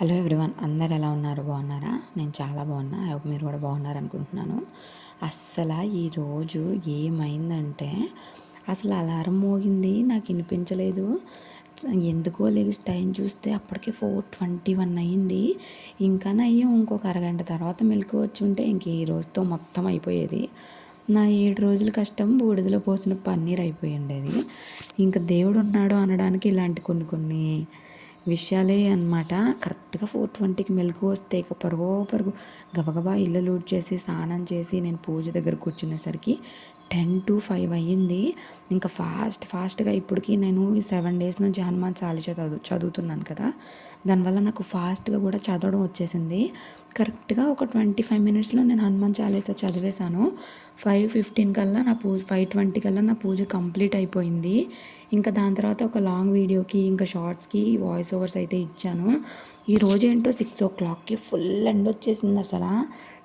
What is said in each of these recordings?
Hello everyone అందరు ఎలా ఉన్నారు? బాగున్నారా? నేను చాలా బాగున్నా. ఐ హోప్ మీరు కూడా బాగున్నారు అనుకుంటున్నాను అస్సలు ఈరోజు ఏమైందంటే అసలు అలారం మోగింది నాకు వినిపించలేదు. ఎందుకో లేచి టైం చూస్తే అప్పటికే ఫోర్ ట్వంటీ వన్ అయ్యింది. ఇంకా నయ్యం ఇంకొక అరగంట తర్వాత మెలకు వచ్చి ఉంటే ఇంక ఈ రోజుతో మొత్తం అయిపోయేది. నా ఏడు రోజుల కష్టం బూడిదలో పోసిన పన్నీర్ అయిపోయి ఉండేది. ఇంకా దేవుడు ఉన్నాడు అనడానికి ఇలాంటి కొన్ని కొన్ని విషయాలే అనమాట కరెక్ట్గా ఫోర్ ట్వంటీకి మెలకు వస్తే ఇక పరుగో పరుగు గబగబా ఇల్లు లూట్ చేసి స్నానం చేసి నేను పూజ దగ్గర కూర్చునేసరికి టెన్ టు ఫైవ్ అయ్యింది. ఇంకా ఫాస్ట్ ఫాస్ట్గా ఇప్పటికి నేను సెవెన్ డేస్ నుంచి హనుమాన్ చాలీస చదువు చదువుతున్నాను కదా. దానివల్ల నాకు ఫాస్ట్గా కూడా చదవడం వచ్చేసింది. కరెక్ట్గా ఒక ట్వంటీ ఫైవ్ మినిట్స్లో నేను హనుమాన్ చాలీసా చదివేశాను. ఫైవ్ ఫిఫ్టీన్ కల్లా నా పూజ ఫైవ్ ట్వంటీ కల్లా నా పూజ కంప్లీట్ అయిపోయింది. ఇంకా దాని తర్వాత ఒక లాంగ్ వీడియోకి ఇంకా షార్ట్స్కి వాయిస్ ఓవర్స్ అయితే ఇచ్చాను. ఈ రోజు ఏంటో సిక్స్ ఓ క్లాక్కి ఫుల్ ఎండ్ వచ్చేసింది అసలు.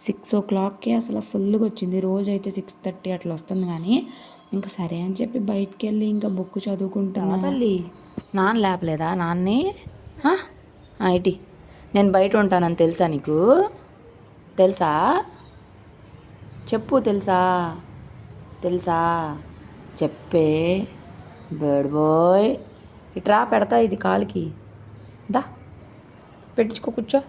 సిక్స్ ఓ క్లాక్కి అసలు ఫుల్గా వచ్చింది. రోజు అయితే సిక్స్ థర్టీ అట్లా వస్తుంది కానీ ఇంకా సరే అని చెప్పి బయటికి వెళ్ళి ఇంకా బుక్ చదువుకుంటాను తల్లి నాన్న లేపలేదా? నాన్నే? ఐటీ నేను బయట ఉంటానని తెలుసా నీకు? తెలుసా? చెప్పు తెలుసా? తెలుసా? చెప్పే. Bird boy. ఇట్రా పెడతా ఇది కాలుకి. దా. పెట్టించుకో కూర్చో.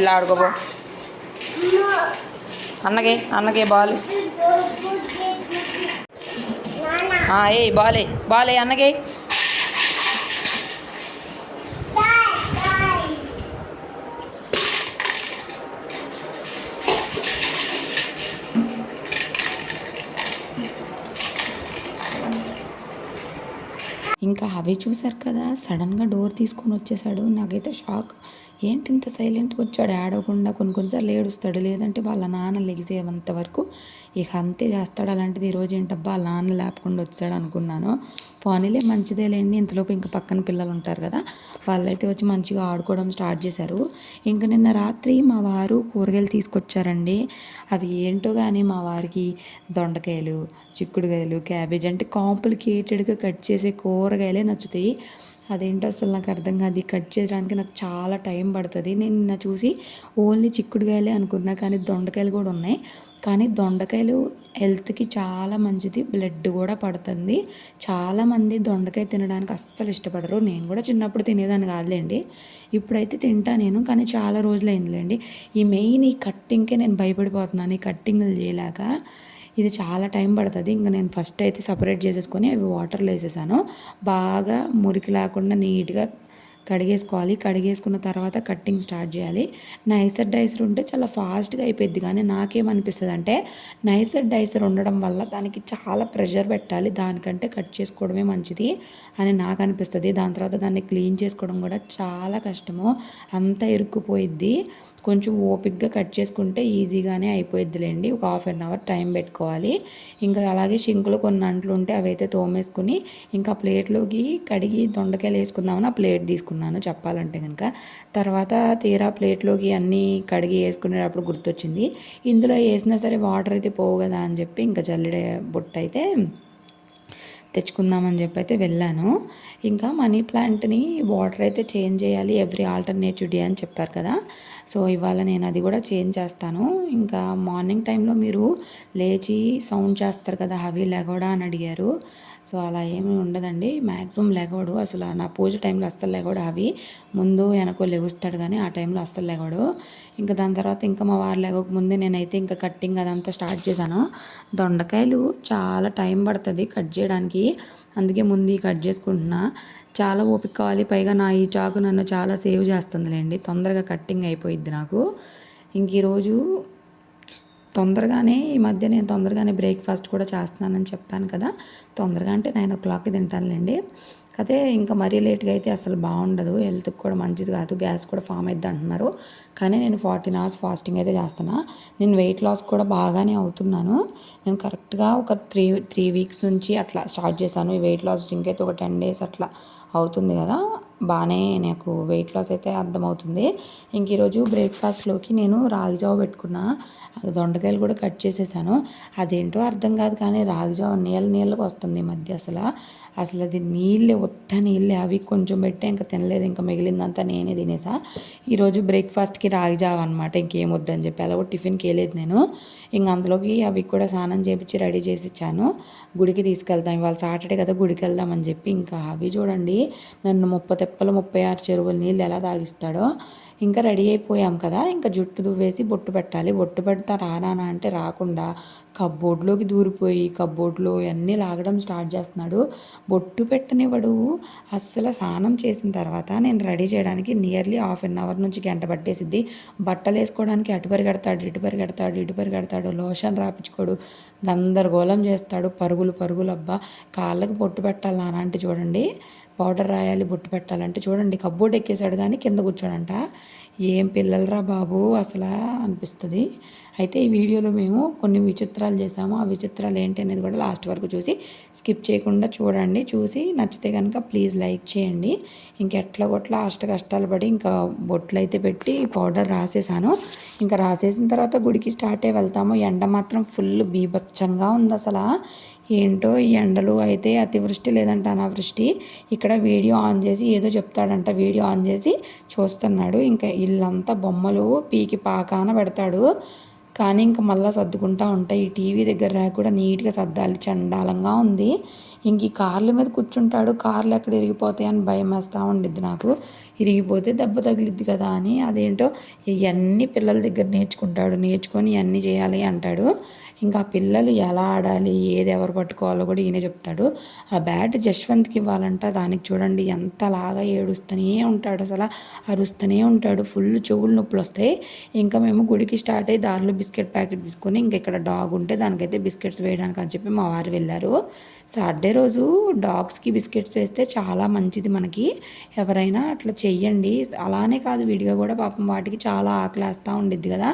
వెళ్ళి ఆడుకోబో అన్నకే అన్నకే బాల్. ఏ బాలే బాలే అన్నకే. ఇంకా అవి చూసారు కదా సడన్గా డోర్ తీసుకొని వచ్చేసాడు. నాకైతే షాక్. ఏంటి ఇంత సైలెంట్గా వచ్చాడు? ఆడవకుండా కొన్ని కొన్నిసార్లు ఏడుస్తాడు. లేదంటే వాళ్ళ నాన్న లెగిసేంత వరకు ఇక అంతే చేస్తాడు. అలాంటిది ఈరోజు ఏంటబ్బా? వాళ్ళ నాన్న లేపకుండా వచ్చాడు అనుకున్నాను. పోనీలే మంచిదేలేండి. ఇంతలోపు ఇంకా పక్కన పిల్లలు ఉంటారు కదా. వాళ్ళైతే వచ్చి మంచిగా ఆడుకోవడం స్టార్ట్ చేశారు. ఇంకా నిన్న రాత్రి మా వారు కూరగాయలు తీసుకొచ్చారండి. అవి ఏంటో కానీ మా వారికి దొండకాయలు చిక్కుడుకాయలు క్యాబేజ్ అంటే కాంప్లికేటెడ్గా కట్ చేసే కూరగాయలే నచ్చుతాయి. అదేంటో అసలు నాకు అర్థం కాదు. కట్ చేయడానికి నాకు చాలా టైం పడుతుంది. నేను నిన్న చూసి ఓన్లీ చిక్కుడుకాయలే అనుకున్నా కానీ దొండకాయలు కూడా ఉన్నాయి. కానీ దొండకాయలు హెల్త్కి చాలా మంచిది బ్లడ్ కూడా పడుతుంది. చాలామంది దొండకాయ తినడానికి అస్సలు ఇష్టపడరు. నేను కూడా చిన్నప్పుడు తినేదాన్ని కాదులేండి. ఇప్పుడైతే తింటా నేను కానీ చాలా రోజులు అయిందిలేండి ఈ మెయిన్ ఈ కట్టింగ్కే నేను భయపడిపోతున్నాను. ఈ కట్టింగ్లు చేయలేక ఇది చాలా టైం పడుతుంది. ఇంకా నేను ఫస్ట్ అయితే సపరేట్ చేసేసుకొని అవి వాటర్లో వేసేసాను. బాగా మురికి లేకుండా నీట్గా కడిగేసుకోవాలి. కడిగేసుకున్న తర్వాత కట్టింగ్ స్టార్ట్ చేయాలి. నైసర్ డైసర్ ఉంటే చాలా ఫాస్ట్గా అయిపోద్ది కానీ నాకేమనిపిస్తుంది అంటే నైసర్ డైసర్ ఉండడం వల్ల దానికి చాలా ప్రెషర్ పెట్టాలి. దానికంటే కట్ చేసుకోవడమే మంచిది అని నాకు అనిపిస్తుంది దాని తర్వాత దాన్ని క్లీన్ చేసుకోవడం కూడా చాలా కష్టము. అంతా ఇరుక్కుపోయిద్ది. కొంచెం ఓపిక్గా కట్ చేసుకుంటే ఈజీగానే అయిపోయిద్దిలేండి. ఒక హాఫ్ అన్ అవర్ టైం పెట్టుకోవాలి. ఇంకా అలాగే షింకులు కొన్ని అంట్లు ఉంటే అవైతే తోమేసుకుని ఇంకా ప్లేట్లోకి కడిగి దొండకాయలు వేసుకుందామని ఆ ప్లేట్ తీసుకున్నాను చెప్పాలంటే కనుక తర్వాత తీరా ప్లేట్లోకి అన్నీ కడిగి వేసుకునేటప్పుడు గుర్తొచ్చింది. ఇందులో వేసినా సరే వాటర్ అయితే పోవు కదా అని చెప్పి ఇంకా జల్లెడే బుట్ట అయితే తెచ్చుకుందామని చెప్పి అయితే వెళ్ళాను. ఇంకా మనీ ప్లాంట్ని వాటర్ అయితే చేంజ్ చేయాలి ఎవ్రీ ఆల్టర్నేటివ్ డే అని చెప్పారు కదా. సో ఇవాళ నేను అది కూడా చేంజ్ చేస్తాను. ఇంకా మార్నింగ్ టైంలో మీరు లేచి సౌండ్ చేస్తారు కదా హవీ లెగోడా అని అడిగారు. సో అలా ఏమీ ఉండదండి. మ్యాక్సిమం లెగవడు. అసలు నా పూజ టైంలో అస్సలు లెగవడు అవి. ముందు వెనకో లెగుస్తాడు కానీ ఆ టైంలో అస్సలు లెగవడు. ఇంకా దాని తర్వాత ఇంకా మా వారు లేవక ముందే నేనైతే ఇంకా కట్టింగ్ అదంతా స్టార్ట్ చేశాను. దొండకాయలు చాలా టైం పడుతుంది కట్ చేయడానికి. అందుకే ముందు కట్ చేసుకుంటున్నా. చాలా ఓపిక కావాలి. పైగా నా ఈ చాకు నన్ను చాలా సేవ్ చేస్తుందిలేండి. తొందరగా కట్టింగ్ అయిపోయిద్ది నాకు. ఇంక ఈరోజు తొందరగానే ఈ మధ్య నేను తొందరగానే బ్రేక్ఫాస్ట్ కూడా చేస్తున్నానని చెప్పాను కదా. తొందరగా అంటే నైన్ ఓ క్లాక్కి తింటానులేండి. అదే ఇంకా మరీ లేట్గా అయితే అసలు బాగుండదు. హెల్త్కి కూడా మంచిది కాదు. గ్యాస్ కూడా ఫామ్ అవుద్ది అంటున్నారు. కానీ నేను ఫార్టీన్ అవర్స్ ఫాస్టింగ్ అయితే చేస్తున్నా. నేను వెయిట్ లాస్ కూడా బాగానే అవుతున్నాను. నేను కరెక్ట్గా ఒక త్రీ త్రీ వీక్స్ నుంచి అట్లా స్టార్ట్ చేశాను. ఈ వెయిట్ లాస్ డ్రింక్ అయితే ఒక టెన్ డేస్ అట్లా అవుతుంది కదా. బాగానే నాకు వెయిట్ లాస్ అయితే అర్థమవుతుంది. ఇంక ఈరోజు బ్రేక్ఫాస్ట్లోకి నేను రాగి జావ పెట్టుకున్నా. దొండకాయలు కూడా కట్ చేసేసాను. అదేంటో అర్థం కాదు కానీ రాగి జావ నీళ్ళ నీళ్ళకి వస్తుంది ఈ మధ్య అసలు. అసలు అది నీళ్ళే ఒత్త నీళ్ళే. అవి కొంచెం పెట్టే ఇంకా తినలేదు. ఇంకా మిగిలిందంతా నేనే తినేసా. ఈరోజు బ్రేక్ఫాస్ట్కి రాగిజావ అనమాట ఇంకేం వద్దని చెప్పి అలా టిఫిన్కి వెళ్ళేది నేను. ఇంక అందులోకి అవి కూడా స్నానం చేపించి రెడీ చేసి ఇచ్చాను. గుడికి తీసుకెళ్తాం ఇవాళ సాటర్డే కదా గుడికి వెళ్దామని చెప్పి ఇంకా అవి చూడండి. నన్ను ముప్పై తెప్పలు ముప్పై ఆరు చెరువుల నీళ్ళు ఎలా తాగిస్తాడో. ఇంకా రెడీ అయిపోయాం కదా ఇంకా జుట్టు దువ్వేసి బొట్టు పెట్టాలి. బొట్టు పెడతా రానా అంటే రాకుండా కబ్బోర్డ్లోకి దూరిపోయి కబ్బోర్డ్లో అన్నీ లాగడం స్టార్ట్ చేస్తున్నాడు. బొట్టు పెట్టనివాడు అస్సలు స్నానం చేసిన తర్వాత నేను రెడీ చేయడానికి నియర్లీ హాఫ్ అన్ అవర్ నుంచి గంట పట్టేసిద్ది. బట్టలు వేసుకోవడానికి అటు పరిగెడతాడు ఇటు పరిగెడతాడు ఇటు పరిగెడతాడు లోషన్ రాపించుకోడు గందరగోళం చేస్తాడు. పరుగులు పరుగులు అబ్బా. కాళ్ళకి బొట్టు పెట్టాలి నాన్న అంటే చూడండి. పౌడర్ రాయాలి బొట్టు పెట్టాలంటే చూడండి కబ్బోర్డ్ ఎక్కేసాడు కానీ కింద కూర్చోడంట. ఏం పిల్లలరా బాబు అసలు అనిపిస్తుంది. అయితే ఈ వీడియోలో మేము కొన్ని విచిత్రాలు చేసాము ఆ విచిత్రాలు ఏంటి అనేది కూడా లాస్ట్ వరకు చూసి స్కిప్ చేయకుండా చూడండి. చూసి నచ్చితే కనుక ప్లీజ్ లైక్ చేయండి. ఇంకెట్లా కొట్లా అష్ట కష్టాలు పడి ఇంకా బొట్లు అయితే పెట్టి పౌడర్ రాసేసాను. ఇంకా రాసేసిన తర్వాత గుడికి స్టార్ట్ అయ్యి వెళ్తాము. ఎండ మాత్రం ఫుల్ బీభత్సంగా ఉంది అసలు ఏంటో ఈ ఎండలు అయితే అతివృష్టి లేదంట అనావృష్టి. ఇక్కడ వీడియో ఆన్ చేసి ఏదో చెప్తాడంట వీడియో ఆన్ చేసి చూస్తున్నాడు. ఇంకా ఇల్లంతా బొమ్మలు పీకి పాకాన పెడతాడు. కానీ ఇంకా మళ్ళీ సర్దుకుంటా ఉంటాయి ఈ టీవీ దగ్గర కూడా నీట్గా సర్దాలి. చండాలంగా ఉంది. ఇంక ఈ కార్ల మీద కూర్చుంటాడు. కార్లు ఎక్కడ ఇరిగిపోతాయి అని భయం వేస్తూ ఉండిద్ది నాకు. ఇరిగిపోతే దెబ్బ తగిలిద్ది కదా అని అదేంటో ఇవన్నీ పిల్లల దగ్గర నేర్చుకుంటాడు నేర్చుకొని ఇవన్నీ చేయాలి అంటాడు. ఇంకా పిల్లలు ఎలా ఆడాలి ఏది ఎవరు పట్టుకోవాలో కూడా ఈయన చెప్తాడు. ఆ బ్యాట్ జశ్వంత్కి ఇవ్వాలంట దానికి చూడండి ఎంతలాగా ఏడుస్తూనే ఉంటాడు అసలు అరుస్తూనే ఉంటాడు ఫుల్ చెవులు నొప్పులు వస్తాయి. ఇంకా మేము గుడికి స్టార్ట్ అయ్యి దారిలో బిస్కెట్ ప్యాకెట్ తీసుకొని ఇంక ఇక్కడ డాగ్ ఉంటే దానికైతే బిస్కెట్స్ వేయడానికి అని చెప్పి మా వారు వెళ్ళారు. సాటర్డే రోజు డాగ్స్కి బిస్కెట్స్ వేస్తే చాలా మంచిది మనకి. ఎవరైనా అట్లా చెయ్యండి. అలానే కాదు విడిగా కూడా పాపం వాటికి చాలా ఆకలేస్తూ ఉండిద్ది కదా.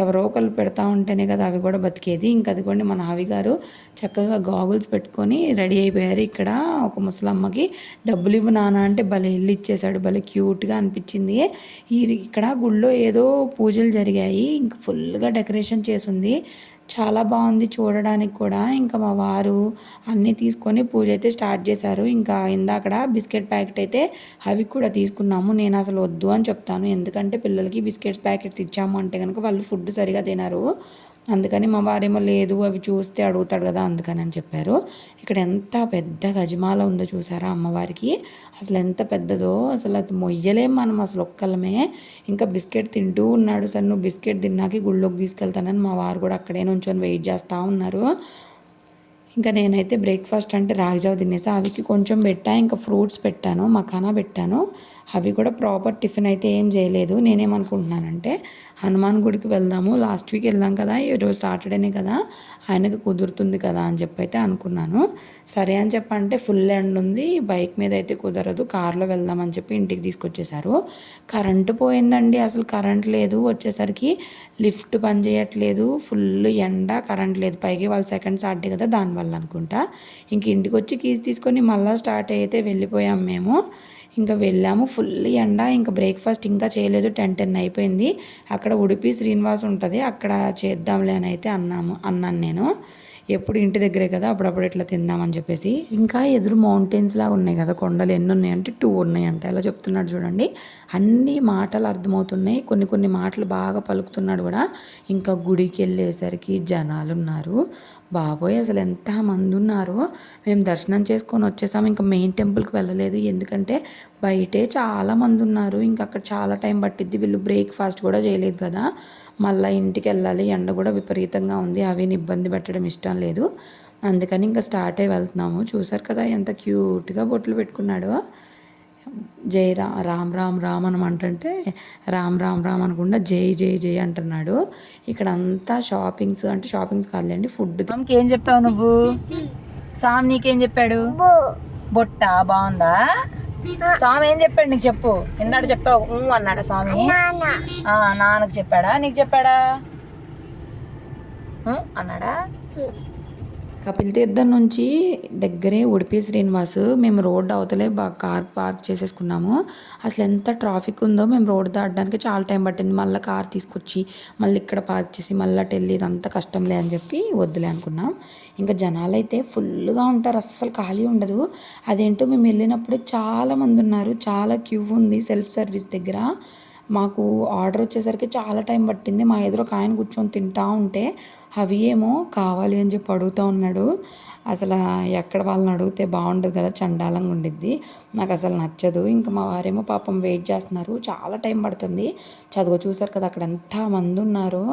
ఎవరో ఒకరు పెడతా ఉంటేనే కదా అవి కూడా బతికేది. ఇంక అదిగోండి మన ఆవి గారు చక్కగా గాగుల్స్ పెట్టుకొని రెడీ అయిపోయారు ఇక్కడ. ఒక ముసలమ్మకి డబ్బులు ఇవ్వు నాన్న అంటే భలే ఇల్లు ఇచ్చేశాడు. భలే క్యూట్గా అనిపించింది. ఈ ఇక్కడ గుళ్ళో ఏదో పూజలు జరిగాయి. ఇంక ఫుల్గా డెకరేషన్ చేసింది చాలా బాగుంది చూడడానికి కూడా. ఇంకా మా వారు అన్నీ తీసుకొని పూజ అయితే స్టార్ట్ చేశారు. ఇంకా ఇందాకడ బిస్కెట్ ప్యాకెట్ అయితే అవి కూడా తీసుకున్నాము. నేను అసలు వద్దు అని చెప్తాను. ఎందుకంటే పిల్లలకి బిస్కెట్స్ ప్యాకెట్స్ ఇచ్చాము అంటే కనుక వాళ్ళు ఫుడ్ సరిగా తినరు. అందుకని మా వారేమో లేదు అవి చూస్తే అడుగుతాడు కదా అందుకని అని చెప్పారు. ఇక్కడ ఎంత పెద్ద గజమాల ఉందో చూసారా అమ్మవారికి? అసలు ఎంత పెద్దదో అసలు అది మొయ్యలేం మనం అసలు ఒక్కలమే ఇంకా బిస్కెట్ తింటూ ఉన్నాడు సార్ నువ్వు బిస్కెట్ తిన్నాకి గుళ్ళోకి తీసుకెళ్తానని మా వారు కూడా అక్కడే నుంచొని వెయిట్ చేస్తూ ఉన్నారు. ఇంకా నేనైతే బ్రేక్ఫాస్ట్ అంటే రాగిజావ తినేసి అవికి కొంచెం పెట్టా ఇంకా ఫ్రూట్స్ పెట్టాను మఖానా పెట్టాను. అవి కూడా ప్రాపర్ టిఫిన్ అయితే ఏం చేయలేదు. నేనేమనుకుంటున్నానంటే హనుమాన్ గుడికి వెళ్దాము. లాస్ట్ వీక్ వెళ్ళాం కదా ఈరోజు సాటర్డేనే కదా ఆయనకు కుదురుతుంది కదా అని చెప్పి అయితే అనుకున్నాను. సరే అని చెప్పంటే ఫుల్ ఎండ్ ఉంది బైక్ మీద అయితే కుదరదు కార్లో వెళ్దామని చెప్పి ఇంటికి తీసుకొచ్చేసారు కరెంటు పోయిందండి అసలు కరెంట్ లేదు. వచ్చేసరికి లిఫ్ట్ పని చేయట్లేదు ఫుల్ ఎండ కరెంట్ లేదు. పైకి వాళ్ళు సెకండ్ సాటర్డే కదా దానివల్ల అనుకుంటా. ఇంక ఇంటికి వచ్చి కీస్ తీసుకొని మళ్ళీ స్టార్ట్ అయితే వెళ్ళిపోయాం మేము. ఇంకా వెళ్ళాము. ఫుల్ ఎండ ఇంకా బ్రేక్ఫాస్ట్ ఇంకా చేయలేదు. టెన్ టెన్ అయిపోయింది. అక్కడ ఉడిపి శ్రీనివాస్ ఉంటుంది. అక్కడ చేద్దాంలే అని అయితే అన్నాము. అన్నాను నేను. ఎప్పుడు ఇంటి దగ్గరే కదా అప్పుడప్పుడు ఇట్లా తిందామని చెప్పేసి. ఇంకా ఎదురు మౌంటైన్స్ లాగా ఉన్నాయి కదా కొండలు ఎన్ని ఉన్నాయంటే టూ ఉన్నాయంట. ఎలా చెప్తున్నాడు చూడండి. అన్ని మాటలు అర్థమవుతున్నాయి. కొన్ని కొన్ని మాటలు బాగా పలుకుతున్నాడు కూడా. ఇంకా గుడికి వెళ్ళేసరికి జనాలు ఉన్నారు బాబోయ్ అసలు ఎంత మంది ఉన్నారో మేము దర్శనం చేసుకొని వచ్చేసాము ఇంకా మెయిన్ టెంపుల్కి వెళ్ళలేదు. ఎందుకంటే బయటే చాలా మంది ఉన్నారు ఇంకా అక్కడ చాలా టైం పట్టిద్ది. వీళ్ళు బ్రేక్ఫాస్ట్ కూడా చేయలేదు కదా. మళ్ళీ ఇంటికి వెళ్ళాలి. ఎండ కూడా విపరీతంగా ఉంది. అవేని ఇబ్బంది పెట్టడం ఇష్టం లేదు. అందుకని ఇంకా స్టార్ట్ అయి వెళ్తున్నాము. చూసారు కదా ఎంత క్యూట్గా బొట్లు పెట్టుకున్నాడో. జై రా రామ్ రామ్ రామ్ అని అంటుంటే రామ్ రామ్ రామ్ అనకుండా జై జై జై అంటున్నాడు. ఇక్కడ అంతా షాపింగ్స్ అంటే షాపింగ్స్ కాదులేండి ఫుడ్ ఏం చెప్పావు నువ్వు? సామ్ నీకేం చెప్పాడు? బొట్ట బాగుందా? స్వామి ఏం చెప్పాడు నీకు చెప్పు? ఇందాడు చెప్పావు అన్నాడా స్వామి ఆ, నాన్నకు చెప్పాడా? నీకు చెప్పాడా? అన్నాడా? కపిల్ తీర్థం నుంచి దగ్గరే ఉడిపి శ్రీనివాస్. మేము రోడ్ అవతలే బాగా కార్ పార్క్ చేసేసుకున్నాము. అసలు ఎంత ట్రాఫిక్ ఉందో మేము రోడ్ దాటడానికి చాలా టైం పట్టింది. మళ్ళీ కార్ తీసుకొచ్చి మళ్ళీ ఇక్కడ పార్క్ చేసి మళ్ళీ అటు వెళ్ళి ఇదంతా కష్టంలే అని చెప్పి వద్దులే అనుకున్నాం. ఇంకా జనాలు అయితే ఫుల్గా ఉంటారు. అస్సలు ఖాళీ ఉండదు. అదేంటో మేము వెళ్ళినప్పుడు చాలామంది ఉన్నారు. చాలా క్యూ ఉంది సెల్ఫ్ సర్వీస్ దగ్గర. మాకు ఆర్డర్ వచ్చేసరికి చాలా టైం పట్టింది. మా ఎదురు ఒక ఆయన కూర్చొని తింటా ఉంటే అవి ఏమో కావాలి అని చెప్పి అడుగుతూ ఉన్నాడు. అసలు ఎక్కడ వాళ్ళని అడిగితే బాగుండదు కదా చండాలంగా ఉండిద్ది. నాకు అసలు నచ్చదు. ఇంకా మా వారేమో పాపం వెయిట్ చేస్తున్నారు. చాలా టైం పడుతుంది. చదువు చూసారు కదా అక్కడ ఎంత మంది ఉన్నారు.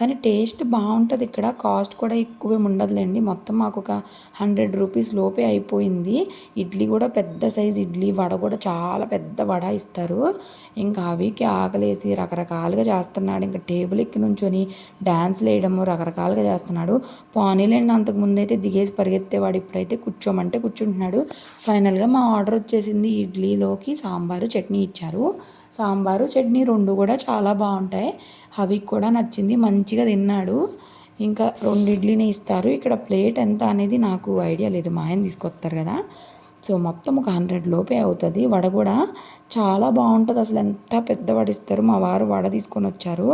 కానీ టేస్ట్ బాగుంటుంది ఇక్కడ. కాస్ట్ కూడా ఎక్కువే ఉండదులేండి. మొత్తం మాకు ఒక హండ్రెడ్ రూపీస్ లోపే అయిపోయింది. ఇడ్లీ కూడా పెద్ద సైజ్ ఇడ్లీ వడ కూడా చాలా పెద్ద వడ ఇస్తారు. ఇంకా అవికి ఆకలేసి రకరకాలుగా చేస్తున్నాడు. ఇంకా టేబుల్ ఎక్కి నుంచొని డ్యాన్స్లు వేయడము రకరకాలుగా చేస్తున్నాడు. పోనీలేండి అంతకుముందు అయితే దిగేసి పరిగెత్తేవాడు ఇప్పుడైతే కూర్చోమంటే కూర్చుంటున్నాడు. ఫైనల్గా మా ఆర్డర్ వచ్చేసింది ఇడ్లీలోకి సాంబారు చట్నీ ఇచ్చారు. సాంబారు చట్నీ రెండు కూడా చాలా బాగుంటాయి. అవి కూడా నచ్చింది మంచిగా తిన్నాడు. ఇంకా రెండు ఇడ్లీనే ఇస్తారు. ఇక్కడ ప్లేట్ ఎంత అనేది నాకు ఐడియా లేదు. మా ఆయన తీసుకొస్తారు కదా. సో మొత్తం ఒక హండ్రెడ్ లోపే అవుతుంది. వడ కూడా చాలా బాగుంటుంది. అసలు ఎంత పెద్ద వడిస్తారు మా వారు వడ తీసుకొని వచ్చారు.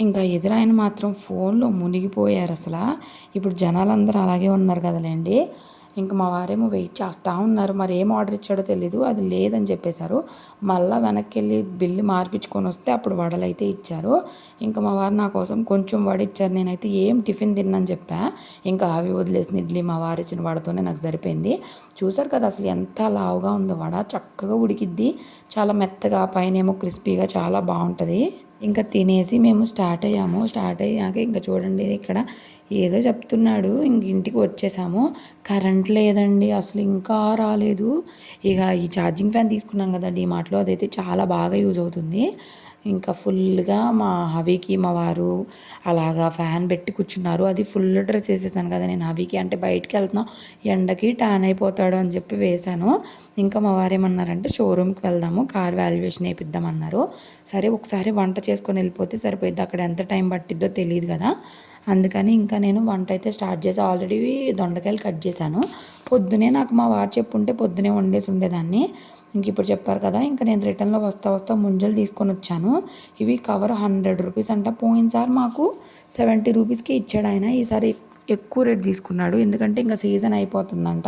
ఇంకా ఎదురాయన మాత్రం ఫోన్లో మునిగిపోయారు అసలు. ఇప్పుడు జనాలందరూ అలాగే ఉన్నారు కదలేండి. ఇంకా మా వారేమో వెయిట్ చేస్తూ ఉన్నారు. మరి ఏం ఆర్డర్ ఇచ్చాడో తెలీదు. అది లేదని చెప్పేశారు. మళ్ళీ వెనక్కి వెళ్ళి బిల్లు మార్పించుకొని వస్తే అప్పుడు వడలు అయితే ఇచ్చారు. ఇంకా మా వారు నా కోసం కొంచెం వడ ఇచ్చారు నేనైతే ఏం టిఫిన్ తిన్నాను చెప్పా. ఇంకా ఆవి వదిలేసిన ఇడ్లీ మా వారు ఇచ్చిన వడతోనే నాకు సరిపోయింది. చూసారు కదా అసలు ఎంత లావుగా ఉందో. వడ చక్కగా ఉడికిద్ది. చాలా మెత్తగా పైన ఏమో క్రిస్పీగా చాలా బాగుంటుంది. ఇంకా తినేసి మేము స్టార్ట్ అయ్యాము. స్టార్ట్ అయ్యాక ఇంకా చూడండి ఇక్కడ ఏదో చెప్తున్నాడు. ఇంక ఇంటికి వచ్చేసాము. కరెంట్ లేదండి. అసలు ఇంకా రాలేదు. ఇక ఈ ఛార్జింగ్ ఫ్యాన్ తీసుకున్నాం కదా డీమార్ట్లో అదైతే చాలా బాగా యూజ్ అవుతుంది. ఇంకా ఫుల్గా మా హవికి మా వారు అలాగా ఫ్యాన్ పెట్టి కూర్చున్నారు. అది ఫుల్ డ్రెస్ వేసేసాను కదా నేను హవికి. అంటే బయటికి వెళ్తున్నాం ఎండకి ట్యాన్ అయిపోతాడు అని చెప్పి వేశాను. ఇంకా మా వారు ఏమన్నారంటే షోరూమ్కి వెళ్దాము కార్ వాల్యుయేషన్ వేయిద్దామన్నారు సరే ఒకసారి వంట చేసుకొని వెళ్ళిపోతే సరిపోయిద్ది. అక్కడ ఎంత టైం పట్టిద్దో తెలియదు కదా. అందుకని ఇంకా నేను వంట అయితే స్టార్ట్ చేసి ఆల్రెడీ దొండకాయలు కట్ చేశాను. పొద్దునే నాకు మా వారు చెప్పుంటే పొద్దునే వండేసి ఉండేదాన్ని. ఇంక ఇప్పుడు చెప్పారు కదా ఇంకా నేను రిటర్న్లో వస్తా వస్తా ముంజలు తీసుకొని వచ్చాను. ఇవి కవర్ హండ్రెడ్ రూపీస్ అంట. పోయినసారి మాకు సెవెంటీ రూపీస్కి ఇచ్చాడు ఆయన. ఈసారి ఎక్కువ రేట్ తీసుకున్నాడు. ఎందుకంటే ఇంకా సీజన్ అయిపోతుందంట.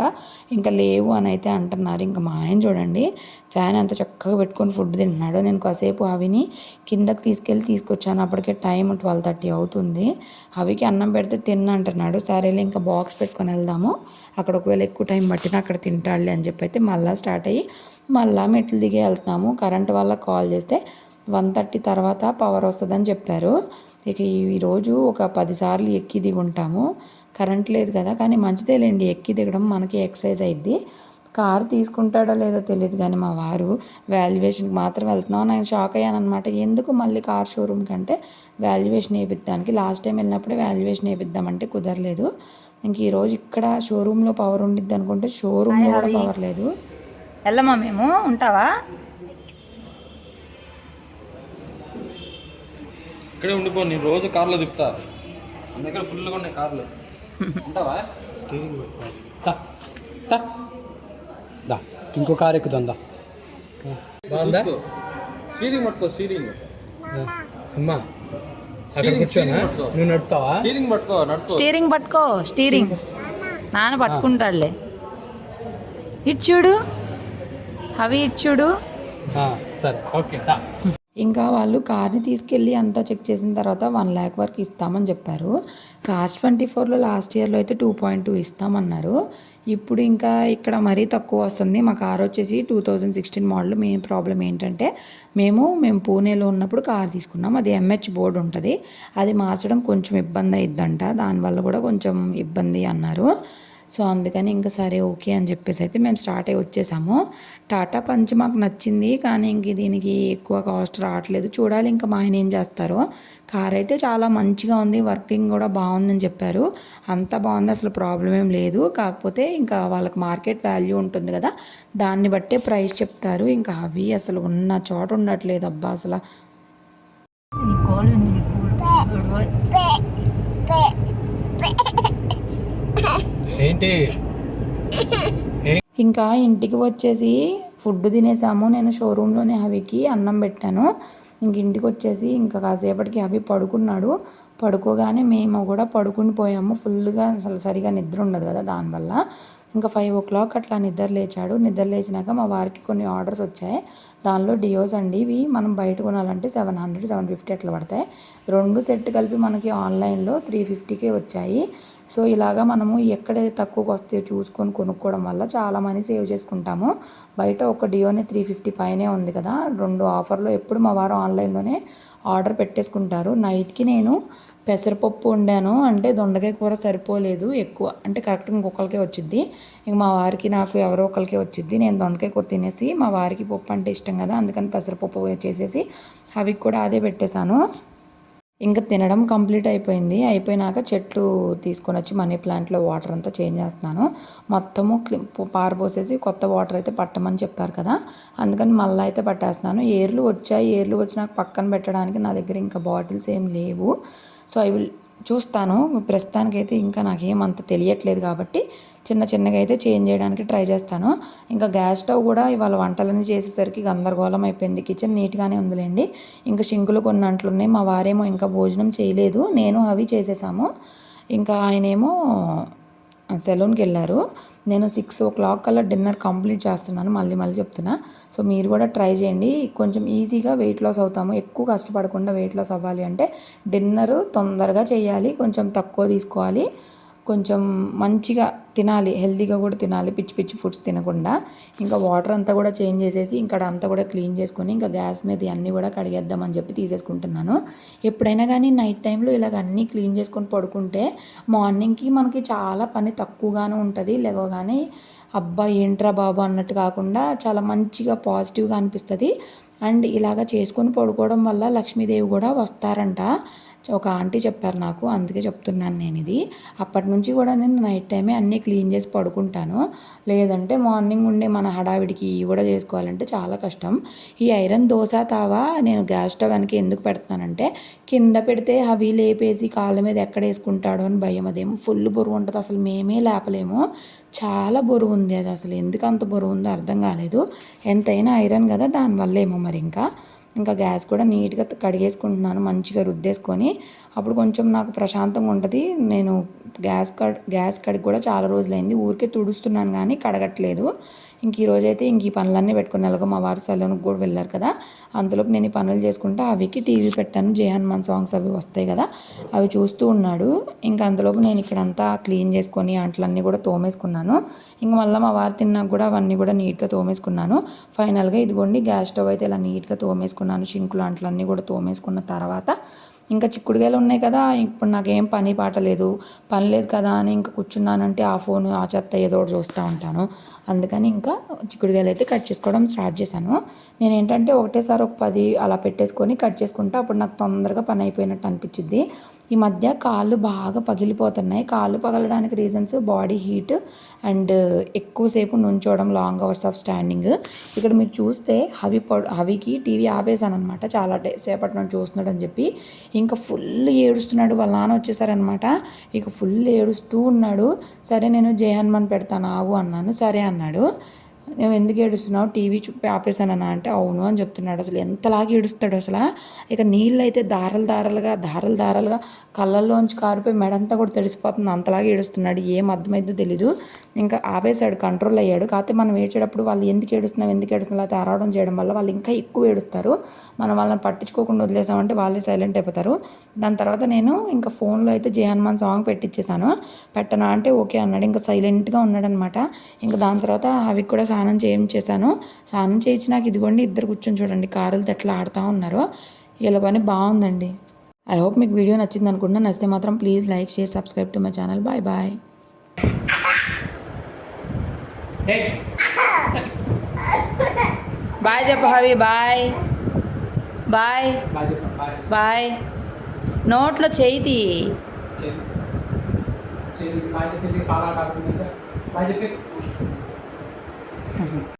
ఇంకా లేవు అని అయితే అంటున్నారు. ఇంకా మా ఆయన చూడండి ఫ్యాన్ అంత చక్కగా పెట్టుకొని ఫుడ్ తింటున్నాడు. నేను కాసేపు అవిని కిందకి తీసుకెళ్ళి తీసుకొచ్చాను. అప్పటికే టైం ట్వెల్వ్ థర్టీ అవుతుంది. అవికి అన్నం పెడితే తిన్న అంటున్నాడు. సరేలే ఇంకా బాక్స్ పెట్టుకొని వెళ్దాము. అక్కడ ఒకవేళ ఎక్కువ టైం పట్టినా అక్కడ తింటాడులే అని చెప్పి అయితే మళ్ళీ స్టార్ట్ అయ్యి మళ్ళీ మెట్లు దిగి వెళ్తున్నాము. కరెంట్ వల్ల కాల్ చేస్తే వన్ థర్టీ తర్వాత పవర్ వస్తుందని చెప్పారు. ఇక ఈరోజు ఒక పదిసార్లు ఎక్కి దిగుంటాము. కరెంట్ లేదు కదా కానీ మంచిదేలేండి ఎక్కి దిగడం మనకి ఎక్సర్సైజ్ అయింది కారు తీసుకుంటాడో లేదో తెలియదు కానీ మా వారు వాల్యుయేషన్కి మాత్రం వెళ్తున్నాం. నేను షాక్ అయ్యాను అనమాట ఎందుకు మళ్ళీ కార్ షోరూమ్ కంటే వాల్యుయేషన్ వేయిద్దానికి లాస్ట్ టైం వెళ్ళినప్పుడే వాల్యుయేషన్ వేయిద్దామంటే కుదరలేదు. ఇంక ఈరోజు ఇక్కడ షోరూంలో పవర్ ఉండిద్ది అనుకుంటే షోరూంలో కూడా పవర్ లేదు. వెళ్ళమా మేము? ఉంటావా? ఇక్కడే ఉండిపో నేను రోజు కార్లో తిప్పుతా. మన దగ్గర ఫుల్గా ఉన్నాయి కార్లు. ఉంటావా? దా ఇంకో కారు ఎక్కుదాం దా. బాగుందా. స్టీరింగ్ పట్టుకో స్టీరింగ్ అమ్మా స్టీరింగ్, పట్టుకో. నువ్వు నడుపుతావా? స్టీరింగ్ పట్టుకో నడుకో స్టీరింగ్ పట్టుకో స్టీరింగ్ నాన్న పట్టుకుంటాడులే. ఇటు చూడు. అవి ఇటు చూడు. ఆ, సరే ఓకే ఇంకా వాళ్ళు కార్ని తీసుకెళ్ళి అంతా చెక్ చేసిన తర్వాత వన్ ల్యాక్ వరకు ఇస్తామని చెప్పారు. కాస్ట్ ట్వంటీ ఫోర్లో లాస్ట్ ఇయర్లో అయితే టూ పాయింట్ టూ ఇస్తామన్నారు. ఇప్పుడు ఇంకా ఇక్కడ మరీ తక్కువ వస్తుంది. మా కార్ వచ్చేసి two thousand sixteen model. Main problem ఏంటంటే మేము మేము పూణేలో ఉన్నప్పుడు కార్ తీసుకున్నాం. అది ఎంహెచ్ బోర్డు ఉంటుంది. అది మార్చడం కొంచెం ఇబ్బంది అయిద్దంట. దానివల్ల కూడా కొంచెం ఇబ్బంది అన్నారు. సో అందుకని ఇంకా సరే ఓకే అని చెప్పేసి అయితే మేము స్టార్ట్ అయ్యి వచ్చేసాము. టాటా పంచ్ మాకు నచ్చింది కానీ ఇంక దీనికి ఎక్కువ కాస్ట్ రావట్లేదు. చూడాలి ఇంకా మా ఆయన ఏం చేస్తారో. కార్ అయితే చాలా మంచిగా ఉంది వర్కింగ్ కూడా బాగుందని చెప్పారు. అంత బాగుంది అసలు ప్రాబ్లం ఏం లేదు. కాకపోతే ఇంకా వాళ్ళకి మార్కెట్ వాల్యూ ఉంటుంది కదా దాన్ని బట్టే ప్రైస్ చెప్తారు. ఇంకా అవి అసలు ఉన్న చోట ఉండట్లేదు అబ్బా అసలు. ఏంటి? ఇంకా ఇంటికి వచ్చేసి ఫుడ్ తినేసాము. నేను షోరూంలోనే హవికి అన్నం పెట్టాను. ఇంక ఇంటికి వచ్చేసి ఇంకా కాసేపటికి హవి పడుకున్నాడు. పడుకోగానే మేము కూడా పడుకుని పోయాము. ఫుల్గా అసలు సరిగా నిద్ర ఉండదు కదా దానివల్ల. ఇంకా ఫైవ్ ఓ క్లాక్ అట్లా నిద్ర లేచాడు. నిద్ర లేచినాక మా వారికి కొన్ని ఆర్డర్స్ వచ్చాయి. దానిలో డియోస్ అండి. ఇవి మనం బయట కొనాలంటే సెవెన్ హండ్రెడ్ సెవెన్ ఫిఫ్టీ అట్లా పడతాయి. రెండు సెట్ కలిపి మనకి ఆన్లైన్లో త్రీ ఫిఫ్టీకే వచ్చాయి. సో ఇలాగా మనము ఎక్కడైతే తక్కువకి వస్తాయో చూసుకొని కొనుక్కోవడం వల్ల చాలా మనీ సేవ్ చేసుకుంటాము. బయట ఒక డియోనే త్రీ ఫిఫ్టీ పైనే ఉంది కదా. రెండు ఆఫర్లో ఎప్పుడు మా వారు ఆన్లైన్లోనే ఆర్డర్ పెట్టేసుకుంటారు. నైట్కి నేను పెసరపప్పు వండాను. అంటే దొండకాయ కూర సరిపోలేదు ఎక్కువ. అంటే కరెక్ట్గా ఇంకొకరికే వచ్చింది ఇంక మా వారికి నాకు ఎవరో ఒకరికే వచ్చింది నేను దొండకాయ కూర తినేసి మా వారికి పప్పు అంటే ఇష్టం కదా. అందుకని పెసరపప్పు చేసేసి అవి కూడా అదే పెట్టేశాను. ఇంకా తినడం కంప్లీట్ అయిపోయింది. అయిపోయినాక చెట్లు తీసుకొని వచ్చి మనీ ప్లాంట్లో వాటర్ అంతా చేంజ్ చేస్తున్నాను. మొత్తము పారబోసేసి కొత్త వాటర్ అయితే పట్టమని చెప్పారు కదా. అందుకని మళ్ళీ అయితే పట్టేస్తున్నాను. ఏర్లు వచ్చాయి. ఏర్లు వచ్చినాక పక్కన పెట్టడానికి నా దగ్గర ఇంకా బాటిల్స్ ఏం లేవు. సో ఐ విల్ చూస్తాను. ప్రస్తుతానికైతే ఇంకా నాకేం అంత తెలియట్లేదు కాబట్టి చిన్న చిన్నగా అయితే చేంజ్ చేయడానికి ట్రై చేస్తాను. ఇంకా గ్యాస్ స్టవ్ కూడా ఇవాళ వంటలన్నీ చేసేసరికి గందరగోళం అయిపోయింది. కిచెన్ నీట్గానే ఉందిలేండి. ఇంకా షింకులు కొన్ని అంట్లున్నాయి. మా వారేమో ఇంకా భోజనం చేయలేదు. నేను అవి చేసేసాము. ఇంకా ఆయనేమో సెలూన్కి వెళ్ళారు నేను సిక్స్ ఓ క్లాక్ కల్లా డిన్నర్ కంప్లీట్ చేస్తున్నాను. మళ్ళీ మళ్ళీ చెప్తున్నా. సో మీరు కూడా ట్రై చేయండి. కొంచెం ఈజీగా వెయిట్ లాస్ అవుతాము. ఎక్కువ కష్టపడకుండా వెయిట్ లాస్ అవ్వాలి అంటే డిన్నర్ తొందరగా చేయాలి. కొంచెం తక్కువ తీసుకోవాలి. కొంచెం మంచిగా తినాలి హెల్తీగా కూడా తినాలి పిచ్చి పిచ్చి ఫుడ్స్ తినకుండా. ఇంకా వాటర్ అంతా కూడా చేంజ్ చేసేసి ఇంకా అంతా కూడా క్లీన్ చేసుకొని ఇంకా గ్యాస్ మీద అన్నీ కూడా కడిగేద్దామని చెప్పి తీసేసుకుంటున్నాను. ఎప్పుడైనా కానీ నైట్ టైంలో ఇలాగ అన్నీ క్లీన్ చేసుకొని పడుకుంటే మార్నింగ్కి మనకి చాలా పని తక్కువగానే ఉంటుంది. లేవగానే అబ్బా ఏంట్రా బాబు అన్నట్టు కాకుండా చాలా మంచిగా పాజిటివ్గా అనిపిస్తుంది. అండ్ ఇలాగ చేసుకొని పడుకోవడం వల్ల లక్ష్మీదేవి కూడా వస్తారంట. ఒక ఆంటీ చెప్పారు నాకు అందుకే చెప్తున్నాను నేను ఇది. అప్పటి నుంచి కూడా నేను నైట్ టైమే అన్నీ క్లీన్ చేసి పడుకుంటాను. లేదంటే మార్నింగ్ ఉండే మన హడావిడికి ఇవి కూడా చేసుకోవాలంటే చాలా కష్టం. ఈ ఐరన్ దోశ తావా నేను గ్యాస్ స్టవ్ వెనక ఎందుకు పెడతానంటే కింద పెడితే అవి లేపేసి కాళ్ళ మీద ఎక్కడ వేసుకుంటాడో అని భయం అదేమో. ఫుల్ బరువు ఉంటుంది అసలు మేమే లేపలేము. చాలా బరువు ఉంది అది అసలు. ఎందుకు అంత బరువు ఉందో అర్థం కాలేదు. ఎంతైనా ఐరన్ కదా దానివల్ల ఏమో మరి ఇంకా. ఇంకా గ్యాస్ కూడా నీట్గా కడిగేసుకుంటున్నాను మంచిగా రుద్దేసుకొని. అప్పుడు కొంచెం నాకు ప్రశాంతంగా ఉంటుంది. నేను గ్యాస్ కడ్ గ్యాస్ కడిగి కూడా చాలా రోజులైంది. ఊరికే తుడుస్తున్నాను కానీ కడగట్లేదు. ఇంక ఈరోజు అయితే ఇంక ఈ పనులన్నీ పెట్టుకుని ఎలాగో మా వారు సెలవునికి కూడా వెళ్ళారు కదా. అంతలోపు నేను ఈ పనులు చేసుకుంటే అవికి టీవీ పెట్టాను. జయ హనుమాన్ సాంగ్స్ అవి వస్తాయి కదా అవి చూస్తూ ఉన్నాడు. ఇంకా అంతలోపు నేను ఇక్కడంతా క్లీన్ చేసుకొని అంట్లన్నీ కూడా తోమేసుకున్నాను. ఇంక మళ్ళీ మా వారు తిన్నాక కూడా అవన్నీ కూడా నీట్గా తోమేసుకున్నాను. ఫైనల్గా ఇదిగోండి గ్యాస్ స్టవ్ అయితే ఇలా నీట్గా తోమేసుకున్నాను. షింకులు అంట్లన్నీ కూడా తోమేసుకున్న తర్వాత ఇంకా చిక్కుడుకాయలు ఉన్నాయి కదా ఇప్పుడు నాకేం పని పాట లేదు. పని లేదు కదా అని ఇంకా కూర్చున్నానంటే ఆ ఫోన్ ఆ చెత్త ఏదో ఒకటి చూస్తూ ఉంటాను. అందుకని ఇంకా చిక్కుడుకాయలు అయితే కట్ చేసుకోవడం స్టార్ట్ చేశాను. నేను ఏంటంటే ఒకటేసారి ఒక పది అలా పెట్టేసుకొని కట్ చేసుకుంటే అప్పుడు నాకు తొందరగా పని అయిపోయినట్టు అనిపించింది ఈ మధ్య కాళ్ళు బాగా పగిలిపోతున్నాయి. కాళ్ళు పగలడానికి రీజన్స్ బాడీ హీట్ అండ్ ఎక్కువసేపు నుంచోవడం లాంగ్ అవర్స్ ఆఫ్ స్టాండింగ్ ఇక్కడ మీరు చూస్తే హవి పడు హవికి టీవీ ఆపేశాను అనమాట చాలా సేపటి నుండి చూస్తున్నాడు అని చెప్పి. ఇంకా ఫుల్ ఏడుస్తున్నాడు. వాళ్ళ నాన్న వచ్చేసారనమాట ఇక ఫుల్ ఏడుస్తూ ఉన్నాడు. సరే నేను జయ హనుమాన్ పెడతాను ఆగు అన్నాను. సరే అన్నాడు. నువ్వు ఎందుకు ఏడుస్తున్నావు? టీవీ చూపి ఆపేసానన్నా అంటే అవును అని చెప్తున్నాడు అసలు. ఎంతలాగా ఏడుస్తాడు అసలు? ఇక నీళ్ళు అయితే దారలు దారలుగా దారలు దారలుగా కళ్ళల్లోంచి కారిపోయి మెడంతా కూడా తడిసిపోతుంది. అంతలాగా ఏడుస్తున్నాడు. ఏం అర్థమైందో తెలీదు. ఇంకా ఆపేశాడు కంట్రోల్ అయ్యాడు. కాకపోతే మనం ఏడ్చేటప్పుడు వాళ్ళు ఎందుకు ఏడుస్తున్నావు? ఎందుకు ఏడుస్తున్నావు? లేకపోతే అరవడం చేయడం వల్ల వాళ్ళు ఇంకా ఎక్కువ ఏడుస్తారు. మనం వాళ్ళని పట్టించుకోకుండా వదిలేసామంటే వాళ్ళే సైలెంట్ అయిపోతారు. దాని తర్వాత నేను ఇంకా ఫోన్లో అయితే జయ హనుమాన్ సాంగ్ పెట్టించేసాను పెట్టనా అంటే ఓకే అన్నాడు. ఇంకా సైలెంట్గా ఉన్నాడనమాట. ఇంకా దాని తర్వాత అవి కూడా స్నానం చేయించేసాను స్నానం చేయించి నాకు ఇదిగోండి ఇద్దరు కూర్చొని చూడండి కారులతో ఎట్లా ఆడుతూ ఉన్నారో. ఇలా పని బాగుందండి. ఐ హోప్ మీకు వీడియో నచ్చింది అనుకుంటున్నా. నచ్చితే మాత్రం please like share subscribe to my channel bye bye bye చెప్పు హవి బాయ్ బాయ్ బాయ్ నోట్లో చేయి. బాయ్ చెప్పేసి బాయ్ చెప్పి. Угу.